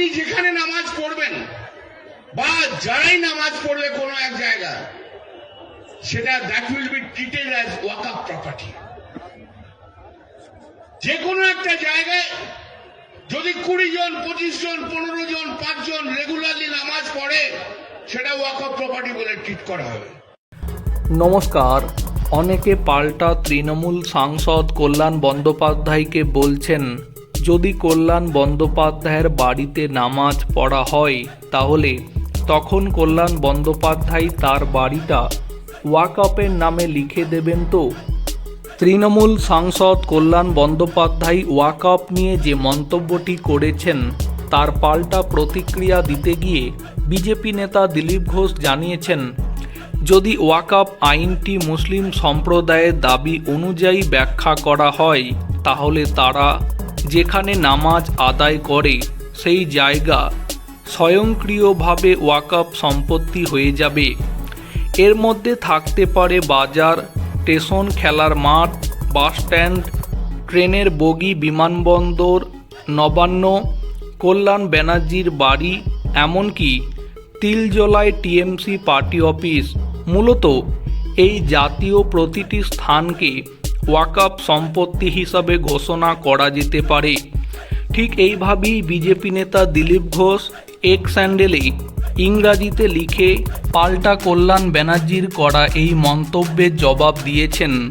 আপনি যেখানে নামাজ পড়বেন, বা যারাই নামাজ পড়বে কোনো এক জায়গায়, সেটা that will be treated as walk up property যে কোনো একটা জায়গায় যদি কুড়ি জন, পঁচিশ জন, পনেরো জন পাঁচজন রেগুলারলি নামাজ পড়ে, সেটা ওয়াকআপ প্রপার্টি বলে ট্রিট করা হবে। নমস্কার। অনেকে পাল্টা তৃণমূল সাংসদ কল্যাণ বন্দ্যোপাধ্যায়কে বলছেন যদি কল্যাণ বন্দ্যোপাধ্যায়ের বাড়িতে নামাজ পড়া হয়, তাহলে তখন কল্যাণ বন্দ্যোপাধ্যায় তার বাড়িটা ওয়াকআপের নামে লিখে দেবেন তো। তৃণমূল সাংসদ কল্যাণ বন্দ্যোপাধ্যায় ওয়াকআপ নিয়ে যে মন্তব্যটি করেছেন, তার পাল্টা প্রতিক্রিয়া দিতে গিয়ে বিজেপি নেতা দিলীপ ঘোষ জানিয়েছেন, যদি ওয়াকআপ আইনটি মুসলিম সম্প্রদায়ের দাবি অনুযায়ী ব্যাখ্যা করা হয়, তাহলে তারা যেখানে নামাজ আদায় করে, সেই জায়গা স্বয়ংক্রিয়ভাবে ওয়াকআপ সম্পত্তি হয়ে যাবে। এর মধ্যে থাকতে পারে বাজার, স্টেশন, খেলার মাঠ বাসস্ট্যান্ড ট্রেনের বগি, বিমানবন্দর, নবান্ন, কল্যাণ ব্যানার্জির বাড়ি, এমনকি তিলজলায় টিএমসি পার্টি অফিস। মূলত এই জাতীয় প্রতিটি স্থানকে ওয়াকআপ সম্পত্তি হিসাবে ঘোষণা করা যেতে পারে। ঠিক এইভাবেই বিজেপি নেতা দিলীপ ঘোষ এক স্যান্ডেলে ইংরাজিতে লিখে, পাল্টা কল্যাণ ব্যানার্জির করা এই মন্তব্যের জবাব দিয়েছেন।